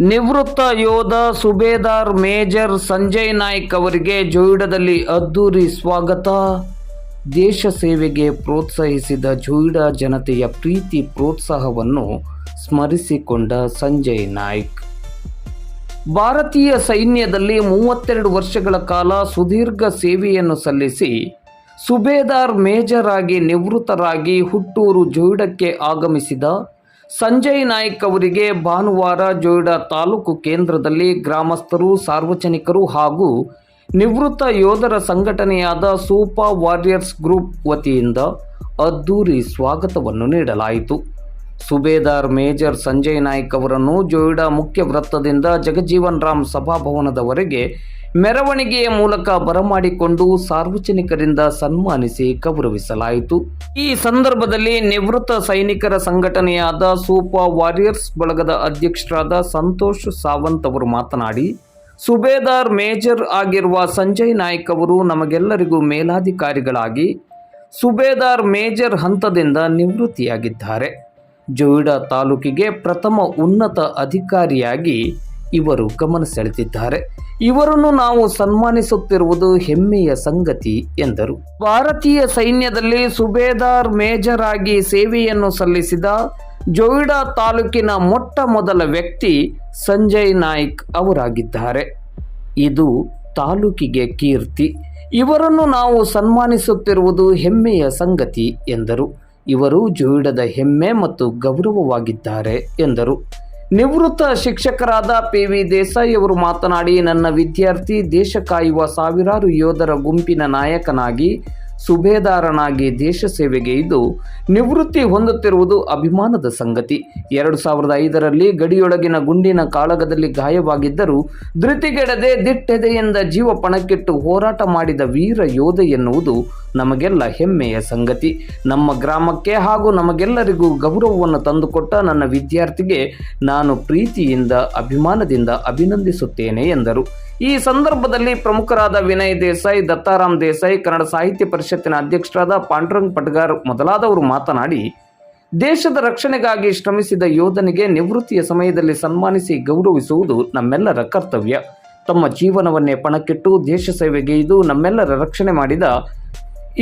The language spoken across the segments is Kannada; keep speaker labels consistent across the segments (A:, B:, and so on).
A: ನಿವೃತ್ತ ಯೋಧ ಸುಬೇದಾರ್ ಮೇಜರ್ ಸಂಜಯ್ ನಾಯ್ಕ್ ಅವರಿಗೆ ಜೋಯಿಡಾದಲ್ಲಿ ಅದ್ದೂರಿ ಸ್ವಾಗತ. ದೇಶ ಸೇವೆಗೆ ಪ್ರೋತ್ಸಾಹಿಸಿದ ಜೋಯಿಡಾ ಜನತೆಯ ಪ್ರೀತಿ ಪ್ರೋತ್ಸಾಹವನ್ನು ಸ್ಮರಿಸಿಕೊಂಡ ಸಂಜಯ್ ನಾಯ್ಕ್. ಭಾರತೀಯ ಸೈನ್ಯದಲ್ಲಿ ಮೂವತ್ತೆರಡು ವರ್ಷಗಳ ಕಾಲ ಸುದೀರ್ಘ ಸೇವೆಯನ್ನು ಸಲ್ಲಿಸಿ ಸುಬೇದಾರ್ ಮೇಜರ್ ಆಗಿ ನಿವೃತ್ತರಾಗಿ ಹುಟ್ಟೂರು ಜೋಯಿಡಕ್ಕೆ ಆಗಮಿಸಿದ ಸಂಜಯ್ ನಾಯ್ಕ್ ಅವರಿಗೆ ಭಾನುವಾರ ಜೋಯಿಡಾ ತಾಲೂಕು ಕೇಂದ್ರದಲ್ಲಿ ಗ್ರಾಮಸ್ಥರು, ಸಾರ್ವಜನಿಕರು ಹಾಗೂ ನಿವೃತ್ತ ಯೋಧರ ಸಂಘಟನೆಯಾದ ಸೂಪರ್ ವಾರಿಯರ್ಸ್ ಗ್ರೂಪ್ ವತಿಯಿಂದ ಅದ್ದೂರಿ ಸ್ವಾಗತವನ್ನು ನೀಡಲಾಯಿತು. ಸುಬೇದಾರ್ ಮೇಜರ್ ಸಂಜಯ್ ನಾಯ್ಕ್ ಅವರನ್ನು ಜೋಯಿಡಾ ಮುಖ್ಯ ವೃತ್ತದಿಂದ ಜಗಜೀವನ್ ರಾಮ್ ಸಭಾಭವನದವರೆಗೆ ಮೆರವಣಿಗೆಯ ಮೂಲಕ ಬರಮಾಡಿಕೊಂಡು ಸಾರ್ವಜನಿಕರಿಂದ ಸನ್ಮಾನಿಸಿ ಗೌರವಿಸಲಾಯಿತು. ಈ ಸಂದರ್ಭದಲ್ಲಿ ನಿವೃತ್ತ ಸೈನಿಕರ ಸಂಘಟನೆಯಾದ ಸೂಪರ್ ವಾರಿಯರ್ಸ್ ಬಳಗದ ಅಧ್ಯಕ್ಷರಾದ ಸಂತೋಷ್ ಸಾವಂತ್ ಅವರು ಮಾತನಾಡಿ, ಸುಬೇದಾರ್ ಮೇಜರ್ ಆಗಿರುವ ಸಂಜಯ್ ನಾಯ್ಕ್ ಅವರು ನಮಗೆಲ್ಲರಿಗೂ ಮೇಲಾಧಿಕಾರಿಗಳಾಗಿ, ಸುಬೇದಾರ್ ಮೇಜರ್ ಹಂತದಿಂದ ನಿವೃತ್ತಿಯಾಗಿದ್ದಾರೆ. ಜೋಯಿಡಾ ತಾಲೂಕಿಗೆ ಪ್ರಥಮ ಉನ್ನತ ಅಧಿಕಾರಿಯಾಗಿ ಇವರು ಗಮನ ಸೆಳೆದಿದ್ದಾರೆ ಇವರನ್ನು ನಾವು ಸನ್ಮಾನಿಸುತ್ತಿರುವುದು ಹೆಮ್ಮೆಯ ಸಂಗತಿ ಎಂದರು. ಭಾರತೀಯ ಸೈನ್ಯದಲ್ಲಿ ಸುಬೇದಾರ್ ಮೇಜರ್ ಆಗಿ ಸೇವೆಯನ್ನು ಸಲ್ಲಿಸಿದ ಜೋಯಿಡಾ ತಾಲೂಕಿನ ಮೊಟ್ಟ ಮೊದಲ ವ್ಯಕ್ತಿ ಸಂಜಯ್ ನಾಯ್ಕ್ ಅವರಾಗಿದ್ದಾರೆ. ಇದು ತಾಲೂಕಿಗೆ ಕೀರ್ತಿ. ಇವರನ್ನು ನಾವು ಸನ್ಮಾನಿಸುತ್ತಿರುವುದು ಹೆಮ್ಮೆಯ ಸಂಗತಿ ಎಂದರು. ಇವರು ಜೋಯಿಡದ ಹೆಮ್ಮೆ ಮತ್ತು ಗೌರವವಾಗಿದ್ದಾರೆ ಎಂದರು. ನಿವೃತ್ತ ಶಿಕ್ಷಕರಾದ ಪಿ ವಿ ದೇಸಾಯಿ ಅವರು ಮಾತನಾಡಿ, ನನ್ನ ವಿದ್ಯಾರ್ಥಿ ದೇಶ ಕಾಯುವ ಸಾವಿರಾರು ಯೋಧರ ಗುಂಪಿನ ನಾಯಕನಾಗಿ ಸುಬೇದಾರನಾಗಿ ದೇಶ ಸೇವೆಗೆ ಇದು ನಿವೃತ್ತಿ ಹೊಂದುತ್ತಿರುವುದು ಅಭಿಮಾನದ ಸಂಗತಿ. ಎರಡು ಸಾವಿರದ ಐದರಲ್ಲಿ ಗಡಿಯೊಳಗಿನ ಗುಂಡಿನ ಕಾಳಗದಲ್ಲಿ ಗಾಯವಾಗಿದ್ದರೂ ಧೃತಿಗೆಡದೆ ದಿಟ್ಟೆದೆಯಿಂದ ಜೀವ ಪಣಕ್ಕಿಟ್ಟು ಹೋರಾಟ ಮಾಡಿದ ವೀರ ಯೋಧ ಎನ್ನುವುದು ನಮಗೆಲ್ಲ ಹೆಮ್ಮೆಯ ಸಂಗತಿ. ನಮ್ಮ ಗ್ರಾಮಕ್ಕೆ ಹಾಗೂ ನಮಗೆಲ್ಲರಿಗೂ ಗೌರವವನ್ನು ತಂದುಕೊಟ್ಟ ನನ್ನ ವಿದ್ಯಾರ್ಥಿಗೆ ನಾನು ಪ್ರೀತಿಯಿಂದ, ಅಭಿಮಾನದಿಂದ ಅಭಿನಂದಿಸುತ್ತೇನೆ ಎಂದರು. ಈ ಸಂದರ್ಭದಲ್ಲಿ ಪ್ರಮುಖರಾದ ವಿನಯ್ ದೇಸಾಯಿ, ದತ್ತಾರಾಮ್ ದೇಸಾಯಿ, ಕನ್ನಡ ಸಾಹಿತ್ಯ ಪರಿಷತ್ತಿನ ಅಧ್ಯಕ್ಷರಾದ ಪಾಂಡುರಂಗ್ ಪಟ್ಗಾರ್ ಮೊದಲಾದವರು ಮಾತನಾಡಿ, ದೇಶದ ರಕ್ಷಣೆಗಾಗಿ ಶ್ರಮಿಸಿದ ಯೋಧನಿಗೆ ನಿವೃತ್ತಿಯ ಸಮಯದಲ್ಲಿ ಸನ್ಮಾನಿಸಿ ಗೌರವಿಸುವುದು ನಮ್ಮೆಲ್ಲರ ಕರ್ತವ್ಯ. ತಮ್ಮ ಜೀವನವನ್ನೇ ಪಣಕ್ಕಿಟ್ಟು ದೇಶ ಸೇವೆಗೆ ಇದು ನಮ್ಮೆಲ್ಲರ ರಕ್ಷಣೆ ಮಾಡಿದ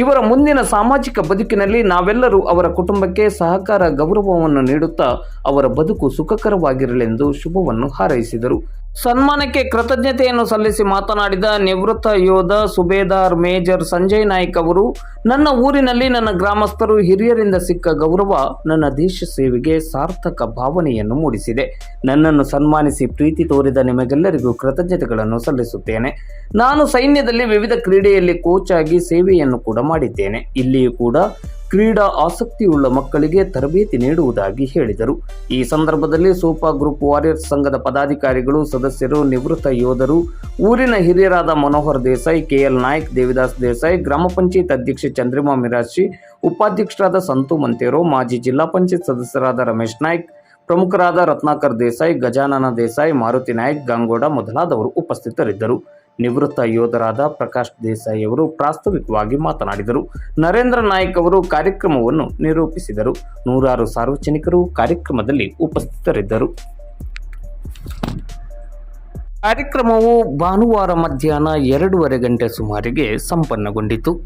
A: ಇವರ ಮುಂದಿನ ಸಾಮಾಜಿಕ ಬದುಕಿನಲ್ಲಿ ನಾವೆಲ್ಲರೂ ಅವರ ಕುಟುಂಬಕ್ಕೆ ಸಹಕಾರ, ಗೌರವವನ್ನು ನೀಡುತ್ತಾ ಅವರ ಬದುಕು ಸುಖಕರವಾಗಿರಲೆಂದು ಶುಭವನ್ನು ಹಾರೈಸಿದರು. ಸನ್ಮಾನಕ್ಕೆ ಕೃತಜ್ಞತೆಯನ್ನು ಸಲ್ಲಿಸಿ ಮಾತನಾಡಿದ ನಿವೃತ್ತ ಯೋಧ ಸುಬೇದಾರ್ ಮೇಜರ್ ಸಂಜಯ್ ನಾಯ್ಕ್ ಅವರು, ನನ್ನ ಊರಿನಲ್ಲಿ ನನ್ನ ಗ್ರಾಮಸ್ಥರು ಹಿರಿಯರಿಂದ ಸಿಕ್ಕ ಗೌರವ ನನ್ನ ದೇಶ ಸೇವೆಗೆ ಸಾರ್ಥಕ ಭಾವನೆಯನ್ನು ಮೂಡಿಸಿದೆ. ನನ್ನನ್ನು ಸನ್ಮಾನಿಸಿ ಪ್ರೀತಿ ತೋರಿದ ನಿಮಗೆಲ್ಲರಿಗೂ ಕೃತಜ್ಞತೆಗಳನ್ನು ಸಲ್ಲಿಸುತ್ತೇನೆ. ನಾನು ಸೈನ್ಯದಲ್ಲಿ ವಿವಿಧ ಕ್ರೀಡೆಯಲ್ಲಿ ಕೋಚ್ ಆಗಿ ಸೇವೆಯನ್ನು ಕೂಡ ಮಾಡಿದ್ದೇನೆ. ಇಲ್ಲಿಯೂ ಕೂಡ ಕ್ರೀಡಾ ಆಸಕ್ತಿಯುಳ್ಳ ಮಕ್ಕಳಿಗೆ ತರಬೇತಿ ನೀಡುವುದಾಗಿ ಹೇಳಿದರು. ಈ ಸಂದರ್ಭದಲ್ಲಿ ಸೂಪರ್ ಗ್ರೂಪ್ ವಾರಿಯರ್ಸ್ ಸಂಘದ ಪದಾಧಿಕಾರಿಗಳು, ಸದಸ್ಯರು, ನಿವೃತ್ತ ಯೋಧರು, ಊರಿನ ಹಿರಿಯರಾದ ಮನೋಹರ್ ದೇಸಾಯಿ, ಕೆಎಲ್ ನಾಯ್ಕ್, ದೇವಿದಾಸ್ ದೇಸಾಯಿ, ಗ್ರಾಮ ಪಂಚಾಯತ್ ಅಧ್ಯಕ್ಷೆ ಚಂದ್ರಿಮಾ ಮಿರಾಶಿ ಉಪಾಧ್ಯಕ್ಷರಾದ ಸಂತು ಮಂತೇರೋ, ಮಾಜಿ ಜಿಲ್ಲಾ ಪಂಚಾಯತ್ ಸದಸ್ಯರಾದ ರಮೇಶ್ ನಾಯ್ಕ್, ಪ್ರಮುಖರಾದ ರತ್ನಾಕರ್ ದೇಸಾಯಿ, ಗಜಾನನ ದೇಸಾಯಿ, ಮಾರುತಿ ನಾಯ್ಕ್, ಗಂಗೋಡ ಮೊದಲಾದವರು ಉಪಸ್ಥಿತರಿದ್ದರು. ನಿವೃತ್ತ ಯೋಧರಾದ ಪ್ರಕಾಶ್ ದೇಸಾಯಿ ಅವರು ಪ್ರಾಸ್ತಾವಿಕವಾಗಿ ಮಾತನಾಡಿದರು. ನರೇಂದ್ರ ನಾಯಕ್ ಅವರು ಕಾರ್ಯಕ್ರಮವನ್ನು ನಿರೂಪಿಸಿದರು. ನೂರಾರು ಸಾರ್ವಜನಿಕರು ಕಾರ್ಯಕ್ರಮದಲ್ಲಿ ಉಪಸ್ಥಿತರಿದ್ದರು. ಕಾರ್ಯಕ್ರಮವು ಭಾನುವಾರ ಮಧ್ಯಾಹ್ನ ಎರಡೂವರೆ ಗಂಟೆ ಸುಮಾರಿಗೆ ಸಂಪನ್ನಗೊಂಡಿತು.